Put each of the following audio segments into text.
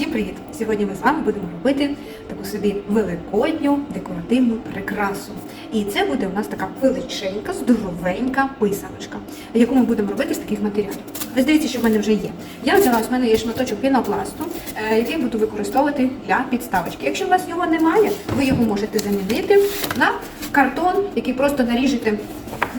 Всім привіт! Сьогодні ми з вами будемо робити таку собі великодню декоративну прикрасу. І це буде у нас така величенька, здоровенька писаночка, яку ми будемо робити з таких матеріалів. Ось дивіться, що в мене вже є. Я взяла, в мене є шматочок пінопласту, е, який буду використовувати для підставочки. Якщо у вас його немає, ви його можете замінити на картон, який просто наріжете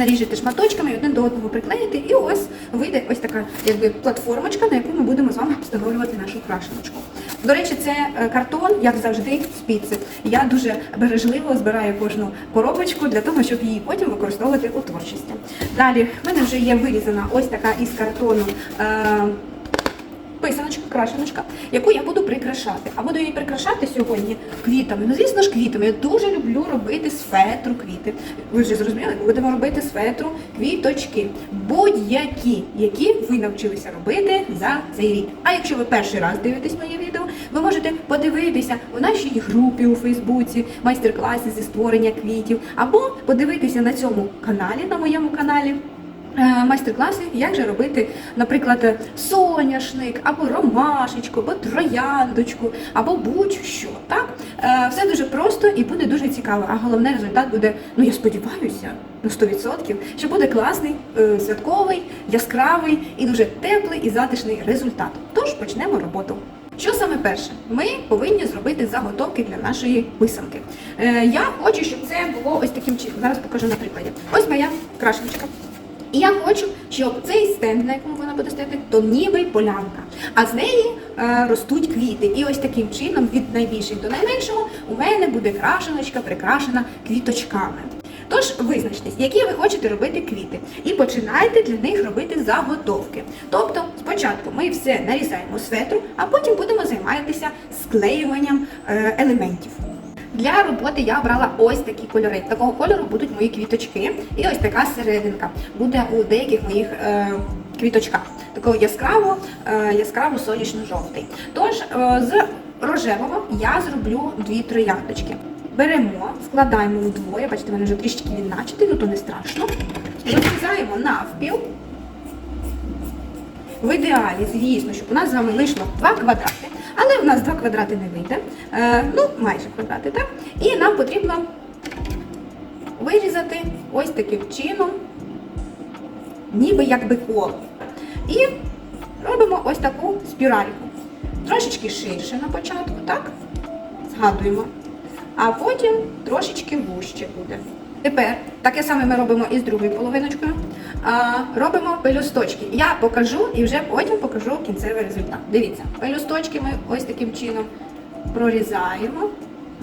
наріжете шматочками один до одного приклеїти, і ось вийде ось така якби платформочка, на яку ми будемо з вами встановлювати нашу крашеночку. До речі, це е, картон, як завжди, спіци. Я дуже бережливо збираю кожну коробочку для того, щоб її потім використовувати у творчості. Далі в мене вже є вирізана ось така із картону. Е- Писаночка, крашеночка, яку я буду прикрашати. А буду її прикрашати сьогодні квітами. Ну, звісно ж, квітами. Я дуже люблю робити з квіти. Ви вже зрозуміли, будемо робити з квіточки. Будь-які, які ви навчилися робити за цей рік. А якщо ви перший раз дивитесь моє відео, ви можете подивитися у нашій групі у Фейсбуці, майстер-класі зі створення квітів, або подивитися на цьому каналі, на моєму каналі. Е, майстер-класи, як же робити, наприклад, соняшник, або ромашечку, або трояндочку, або будь-що. Так? Е, Все дуже просто і буде дуже цікаво. А головне результат буде, ну я сподіваюся, на 100%, що буде класний, е, святковий, яскравий і дуже теплий і затишний результат. Тож почнемо роботу. Що саме перше? Ми повинні зробити заготовки для нашої писанки. Е, я хочу, щоб це було ось таким чином. Зараз покажу на прикладі. Ось моя крашеночка. І я хочу, щоб цей стенд, на якому вона буде стояти, то ніби полянка. А з неї е, ростуть квіти. І ось таким чином, від найбільших до найменшого, у мене буде крашеночка прикрашена квіточками. Тож визначтесь, які ви хочете робити квіти, і починайте для них робити заготовки. Тобто, спочатку ми все нарізаємо з фетру, а потім будемо займатися склеюванням е, елементів. Для роботи я обрала ось такі кольори. Такого кольору будуть мої квіточки. І ось така серединка буде у деяких моїх е, квіточках. Такого яскраво, е, яскраво сонячно-жовтий. Тож е, з рожевого я зроблю дві трояндочки. Беремо, складаємо вдвоє, бачите, в мене вже трішки він начатий, ну то не страшно. Розрізаємо навпіл. В ідеалі, звісно, щоб у нас з вами вийшло два квадрати, але у нас два квадрати не вийде. Е, ну, майже квадрати, так? І нам потрібно вирізати ось таким чином, ніби якби коло. І робимо ось таку спіральку. Трошечки ширше на початку, так? Згадуємо. А потім трошечки вужче буде. Тепер таке саме ми робимо і з другою половиночкою. А, робимо пелюсточки. Я покажу і вже потім покажу кінцевий результат. Дивіться, пелюсточки ми ось таким чином прорізаємо,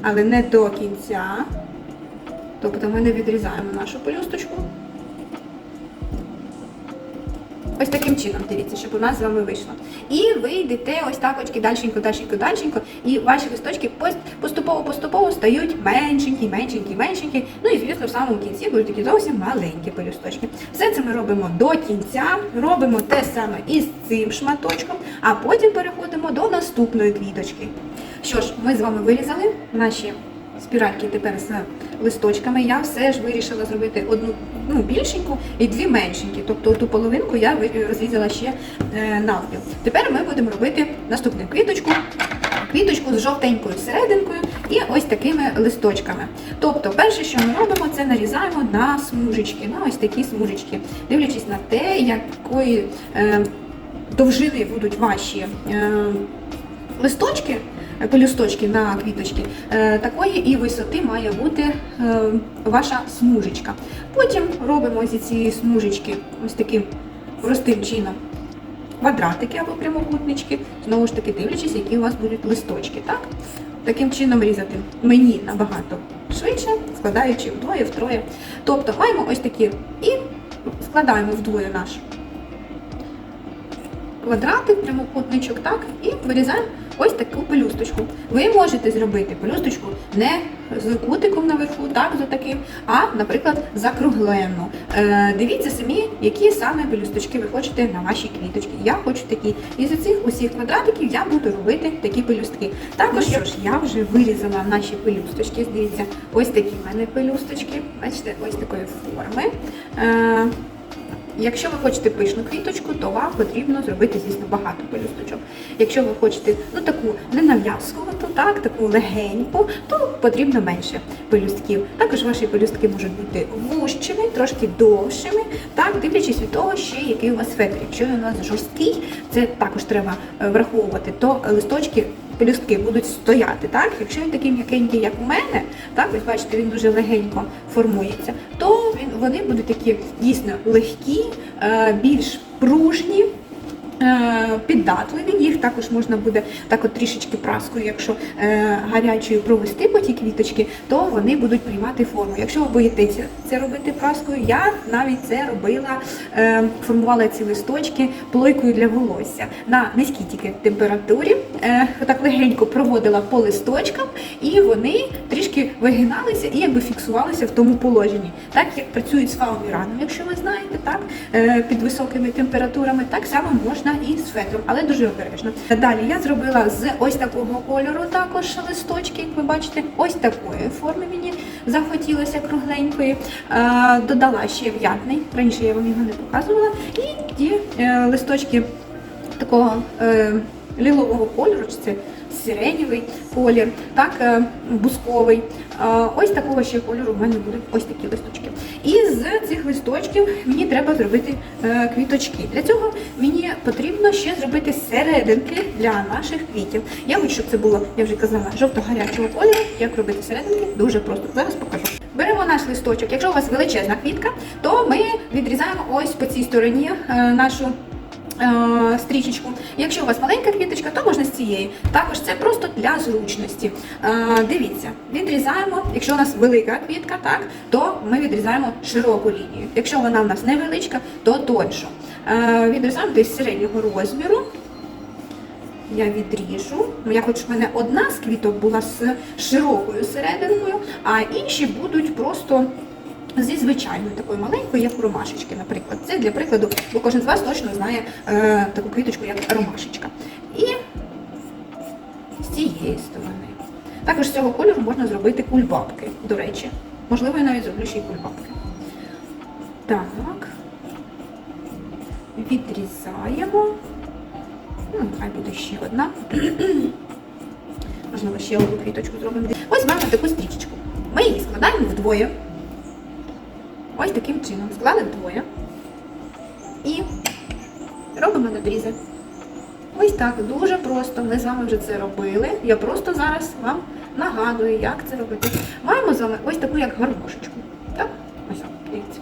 але не до кінця. Тобто ми не відрізаємо нашу пелюсточку. Ось таким чином, дивіться, щоб у нас з вами вийшло. І ви йдете ось так очки дальшенько, дальшенько, дальшенько, і ваші листочки поступово-поступово стають меншенькі, меншенькі, меншенькі. Ну і звісно, в самому кінці будуть такі зовсім маленькі пелюсточки. Все це ми робимо до кінця, робимо те саме і з цим шматочком, а потім переходимо до наступної квіточки. Що ж, ми з вами вирізали наші спіральки тепер з листочками. Я все ж вирішила зробити одну ну, більшеньку і дві меншенькі. Тобто ту половинку я розрізала ще е, навпіл. Тепер ми будемо робити наступну квіточку. Квіточку з жовтенькою серединкою і ось такими листочками. Тобто, перше, що ми робимо, це нарізаємо на смужечки, на ось такі смужечки, дивлячись на те, якої е, довжини будуть ваші е, листочки, пелюсточки на квіточки, е, такої і висоти має бути е, ваша смужечка. Потім робимо зі цієї смужечки ось таким простим чином квадратики або прямокутнички, знову ж таки дивлячись, які у вас будуть листочки. Так? Таким чином різати мені набагато швидше, складаючи вдвоє, втроє. Тобто маємо ось такі і складаємо вдвоє наш квадратик, прямокутничок, так, і вирізаємо ось таку пелюсточку. Ви можете зробити пелюсточку не з кутиком наверху, так, з таким, а, наприклад, закруглену. Е, дивіться самі, які саме пелюсточки ви хочете на ваші квіточки. Я хочу такі. І з цих усіх квадратиків я буду робити такі пелюстки. Також що ж, я вже вирізала наші пелюсточки. Дивіться, ось такі в мене пелюсточки. Бачите, ось такої форми. Е, Якщо ви хочете пишну квіточку, то вам потрібно зробити, звісно, багато пелюсточок. Якщо ви хочете ну таку ненав'язкувату, так, таку легеньку, то потрібно менше пелюстків. Також ваші пелюстки можуть бути вужчими, трошки довшими, так, дивлячись від того, ще який у вас фетр. Якщо він у вас жорсткий, це також треба е, враховувати, то листочки. Пелюстки будуть стояти, так? Якщо він такий м'якенький, як у мене, так, ось бачите, він дуже легенько формується, то вони будуть такі дійсно легкі, е, більш пружні, піддатливі. Їх також можна буде так от трішечки праскою, якщо е, гарячою провести по ті квіточки, то вони будуть приймати форму. Якщо ви боїтеся це робити праскою, я навіть це робила, е, формувала ці листочки плойкою для волосся на низькій тільки температурі. Е, так легенько проводила по листочкам, і вони трішки вигиналися і якби фіксувалися в тому положенні. Так як працюють з фауміраном, якщо ви знаєте, так е, під високими температурами, так само можна і з фетром, але дуже обережно. Далі я зробила з ось такого кольору також листочки, як ви бачите, ось такої форми мені захотілося кругленької. Е, додала ще в'ятний, раніше я вам його не показувала, і ті е, листочки такого е, лілового кольору, чи це сиренєвий колір, так, бусковий. Ось такого ще кольору в мене будуть ось такі листочки. І з цих листочків мені треба зробити е, квіточки. Для цього мені потрібно ще зробити серединки для наших квітів. Я хочу, щоб це було, я вже казала, жовто-гарячого кольору. Як робити серединки? Дуже просто. Зараз покажу. Беремо наш листочок. Якщо у вас величезна квітка, то ми відрізаємо ось по цій стороні е, нашу стрічечку. Якщо у вас маленька квіточка, то можна з цієї. Також це просто для зручності. Е, дивіться, відрізаємо. Якщо у нас велика квітка, так, то ми відрізаємо широку лінію. Якщо вона у нас невеличка, то тоншу. Е, відрізаємо десь середнього розміру. Я відріжу. Я хочу, щоб в мене одна з квіток була з широкою серединкою, а інші будуть просто зі звичайною такою маленькою, як ромашечки, наприклад. Це для прикладу, бо кожен з вас точно знає е, таку квіточку, як ромашечка. І з цієї сторони. Також з цього кольору можна зробити кульбабки, до речі. Можливо, я навіть зроблю ще й кульбабки. Так. Відрізаємо. Ну, хай буде ще одна. Можливо, ще одну квіточку зробимо. Ось маємо таку стрічечку. Ми її складаємо вдвоє. Ось таким чином. Склали вдвоє. І робимо надрізи. Ось так, дуже просто. Ми з вами вже це робили. Я просто зараз вам нагадую, як це робити. Маємо з вами ось таку як гармошечку. Так? Ось, дивіться.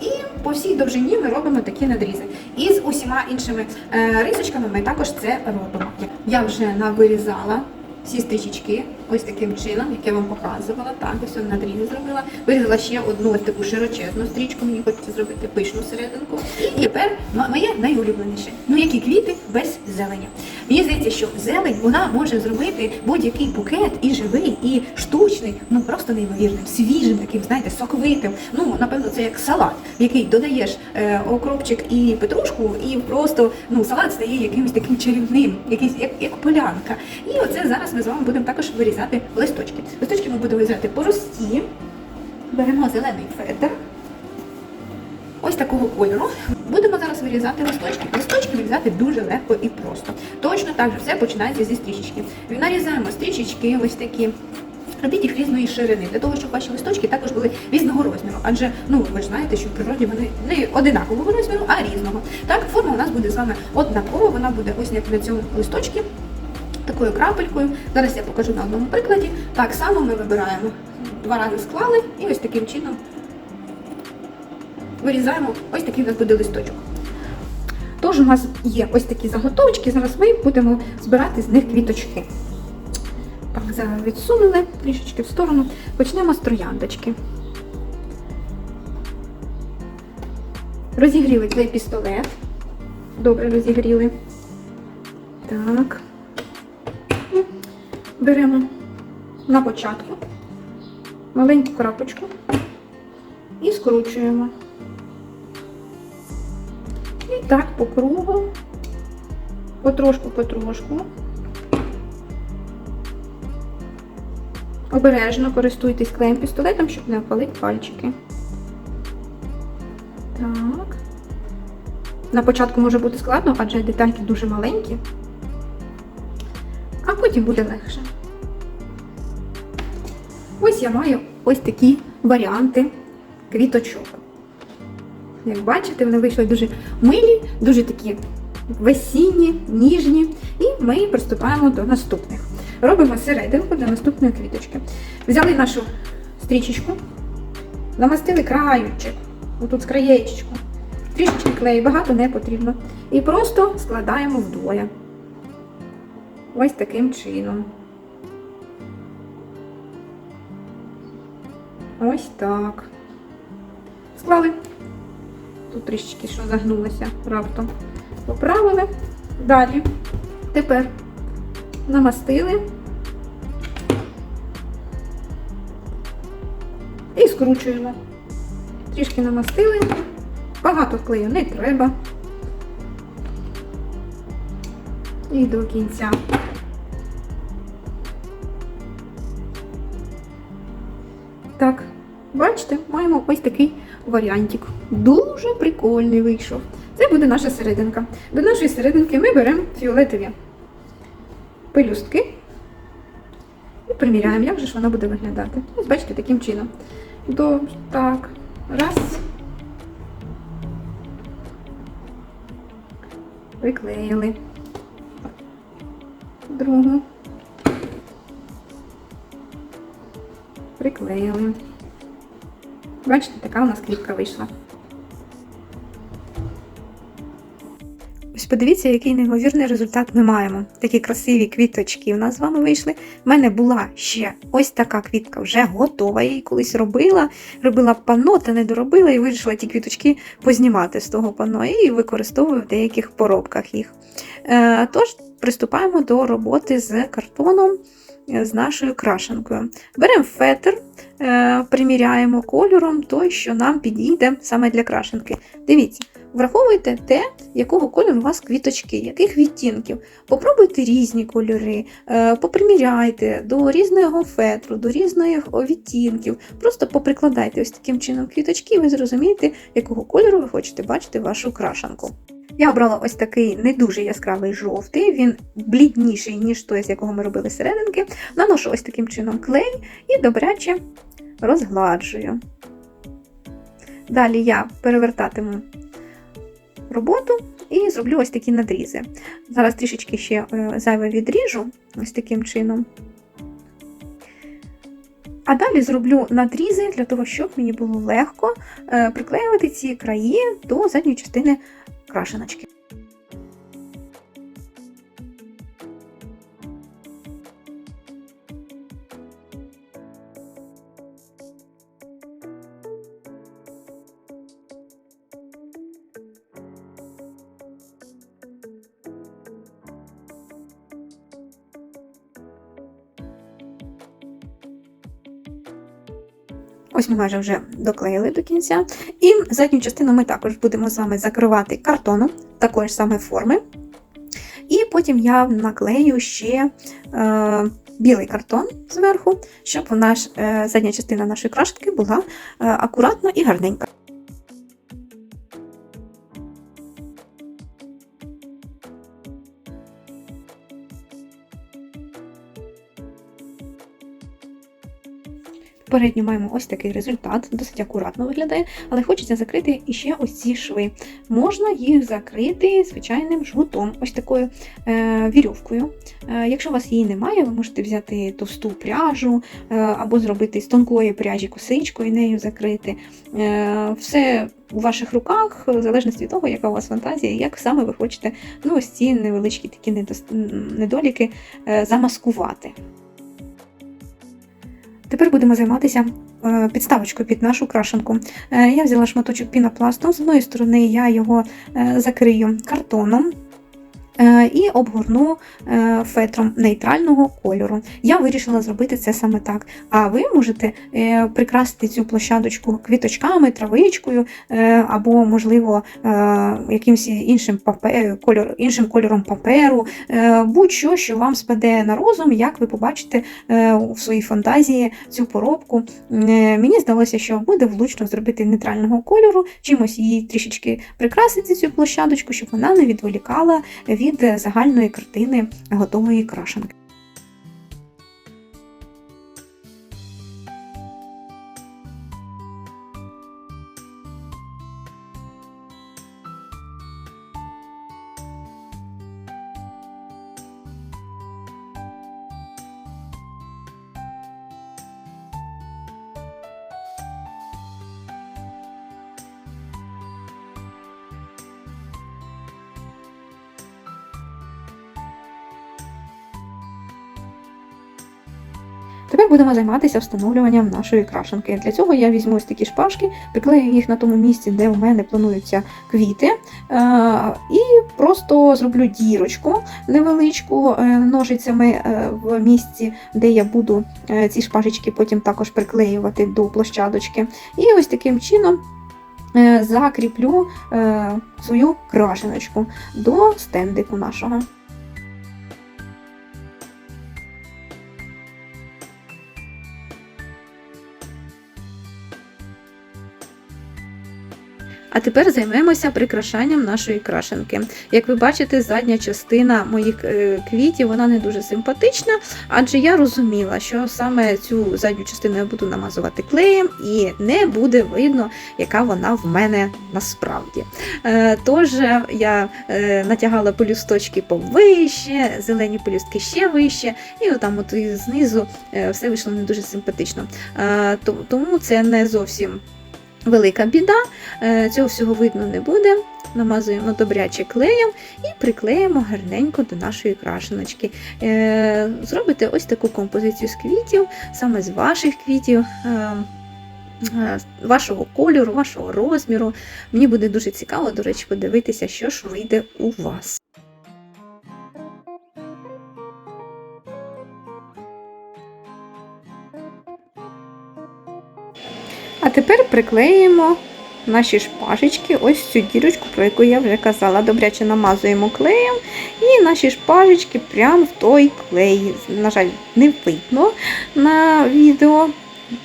І по всій довжині ми робимо такі надрізи. І з усіма іншими е, рисочками ми також це робимо. Я вже навирізала всі стрічечки ось таким чином, як я вам показувала. Так, ось я надрізи зробила. Вирізала ще одну ось таку широчезну стрічку, мені хочеться зробити пишну серединку. І тепер моє найулюбленіше. Ну які квіти без зелені. Мені здається, що зелень вона може зробити будь-який букет і живий, і штучний, ну просто неймовірним, свіжим, таким, знаєте, соковитим. Ну, напевно, це як салат, в який додаєш е, окропчик і петрушку, і просто ну, салат стає якимось таким чарівним, якийсь як, як полянка. І оце зараз ми з вами будемо також вирізати листочки. Листочки ми будемо вирізати прості. Беремо зелений фетр. Ось такого кольору. Будемо зараз вирізати листочки. Листочки вирізати дуже легко і просто. Точно так же все починається зі стрічечки. Нарізаємо стрічечки ось такі. Робіть їх різної ширини, для того, щоб ваші листочки також були різного розміру. Адже ну ви ж знаєте, що в природі вони не одинакового розміру, а різного. Так, форма у нас буде з вами однакова, вона буде ось як на цьому листочці, такою крапелькою. Зараз я покажу на одному прикладі. Так само ми вибираємо два рази склали і ось таким чином вирізаємо ось такий у нас буде листочок. Тож у нас є ось такі заготовочки, зараз ми будемо збирати з них квіточки. Так, зараз відсунули трішечки в сторону. Почнемо з трояндочки. Розігріли цей пістолет. Добре розігріли. Так. Беремо на початку маленьку крапочку і скручуємо. Так по кругу, потрошку-потрошку. Обережно користуйтесь клеєм пістолетом, щоб не опалити пальчики. Так. На початку може бути складно, адже детальки дуже маленькі. А потім буде легше. Ось я маю ось такі варіанти квіточок. Як бачите, вони вийшли дуже милі, дуже такі весінні, ніжні. І ми приступаємо до наступних. Робимо серединку для наступної квіточки. Взяли нашу стрічечку, намастили краючок, отут з краєчечку. Трішечки клею, багато не потрібно. І просто складаємо вдвоє. Ось таким чином. Ось так. Склали. Тут трішечки що загнулося раптом. Поправили. Далі. Тепер намастили. І скручуємо. Трішки намастили. Багато клею не треба. І до кінця. Так, бачите, маємо ось такий варіантик. Дуже прикольний вийшов. Це буде наша серединка. До нашої серединки ми беремо фіолетові пелюстки і приміряємо, як же ж вона буде виглядати. Ось бачите, таким чином. До, так, раз. Приклеїли. Другу. Приклеїли. Бачите, така у нас кліпка вийшла. Подивіться, який неймовірний результат ми маємо. Такі красиві квіточки у нас з вами вийшли. У мене була ще ось така квітка вже готова. Я її колись робила, робила панно, та не доробила і вирішила ті квіточки познімати з того панно і використовую в деяких поробках їх. Е, Тож, приступаємо до роботи з картоном. е, З нашою крашенкою. Беремо фетр, е, приміряємо кольором той, що нам підійде саме для крашенки. Дивіться, враховуйте те, якого кольору у вас квіточки, яких відтінків. Попробуйте різні кольори, е, поприміряйте до різного фетру, до різних відтінків. Просто поприкладайте ось таким чином квіточки, і ви зрозумієте, якого кольору ви хочете бачити вашу крашенку. Я обрала ось такий не дуже яскравий жовтий, він блідніший, ніж той, з якого ми робили серединки. Наношу ось таким чином клей і добряче розгладжую. Далі я перевертатиму роботу і зроблю ось такі надрізи. Зараз трішечки ще е, зайве відріжу, ось таким чином. А далі зроблю надрізи для того, щоб мені було легко е, приклеювати ці краї до задньої частини крашеночки. Ось ми майже вже доклеїли до кінця. І задню частину ми також будемо з вами закривати картоном такої ж самої форми. І потім я наклею ще е, білий картон зверху, щоб наш, е, задня частина нашої крашки була е, акуратна і гарненька. Попередньо маємо ось такий результат, досить акуратно виглядає, але хочеться закрити іще ось ці шви. Можна їх закрити звичайним жгутом, ось такою е, вірьовкою. Е, якщо у вас її немає, ви можете взяти товсту пряжу е, або зробити з тонкої пряжі косичку і нею закрити. Е, все у ваших руках, в залежності від того, яка у вас фантазія, як саме ви хочете ну, ось ці невеличкі такі недоліки е, замаскувати. Тепер будемо займатися е, підставочкою під нашу крашенку. Е, Я взяла шматочок пінопласту. З одної сторони я його е, закрию картоном, і обгорну е, фетром нейтрального кольору. Я вирішила зробити це саме так. А ви можете е, прикрасити цю площадочку квіточками, травичкою, е, або, можливо, е, якимось іншим, кольор, іншим кольором паперу, е, будь-що, що вам спаде на розум, як ви побачите е, в своїй фантазії цю поробку. Е, Мені здалося, що буде влучно зробити нейтрального кольору, чимось її трішечки прикрасити цю площадочку, щоб вона не відволікала від е, загальної картини готової крашенки. Тепер будемо займатися встановлюванням нашої крашенки. Для цього я візьму ось такі шпажки, приклею їх на тому місці, де у мене плануються квіти, е, і просто зроблю дірочку невеличку е, ножицями е, в місці, де я буду ці шпажечки потім також приклеювати до площадочки. І ось таким чином. Закріплю свою крашеночку до стендику нашого. А тепер займемося прикрашанням нашої крашенки. Як ви бачите, задня частина моїх е, квітів вона не дуже симпатична, адже я розуміла, що саме цю задню частину я буду намазувати клеєм і не буде видно, яка вона в мене насправді. Е, Тож я е, натягала пелюсточки повище, зелені пелюстки ще вище, і отам от знизу все вийшло не дуже симпатично. Тому це не зовсім велика біда. Е, Цього всього видно не буде. Намазуємо добряче клеєм і приклеїмо гарненько до нашої крашеночки. Е, Зробите ось таку композицію з квітів, саме з ваших квітів. е, Вашого кольору, вашого розміру. Мені буде дуже цікаво, до речі, подивитися, що ж вийде у вас. А тепер приклеїмо наші шпажечки, ось цю дірочку, про яку я вже казала. Добряче намазуємо клеєм і наші шпажечки прямо в той клей. На жаль, не видно на відео.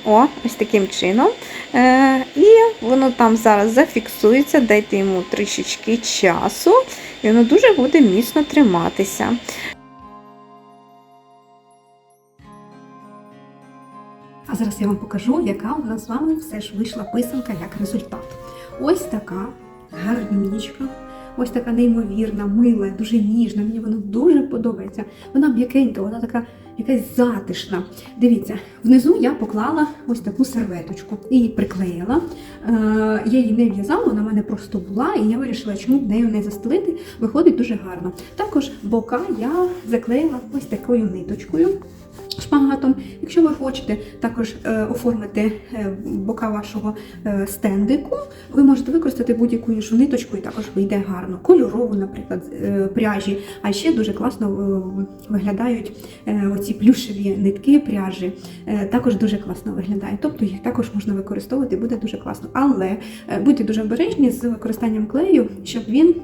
О, ось таким чином. Е, і воно там зараз зафіксується, дайте йому трішечки часу, і воно дуже буде міцно триматися. А зараз я вам покажу, яка у нас з вами все ж вийшла писанка як результат. Ось така гарнючка, ось така неймовірна, мила, дуже ніжна. Мені вона дуже подобається. Вона м'якенька, вона така якась затишна. Дивіться, внизу я поклала ось таку серветочку її приклеїла. Е, я її не в'язала, вона в мене просто була, і я вирішила, чому б нею не застелити. Виходить дуже гарно. Також бока я заклеїла ось такою ниточкою шпагатом. Якщо ви хочете також е, оформити е, бока вашого е, стендику, ви можете використати будь-яку іншу ниточку і також вийде гарно. Кольорову, наприклад, е, пряжі. А ще дуже класно е, виглядають е, оці плюшеві нитки пряжі. Е, також дуже класно виглядають. Тобто їх також можна використовувати, буде дуже класно. Але е, будьте дуже обережні з використанням клею, щоб він.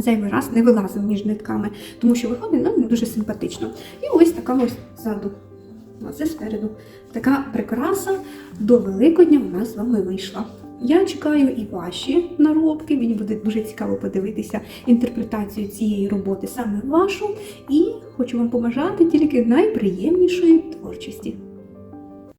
Зайвий раз не вилазив між нитками, тому що виходить ну, не дуже симпатично. І ось така ось ззаду, а це спереду. Така прикраса до Великодня нас з вами вийшла. Я чекаю і ваші наробки. Мені буде дуже цікаво подивитися інтерпретацію цієї роботи саме вашу. І хочу вам побажати тільки найприємнішої творчості.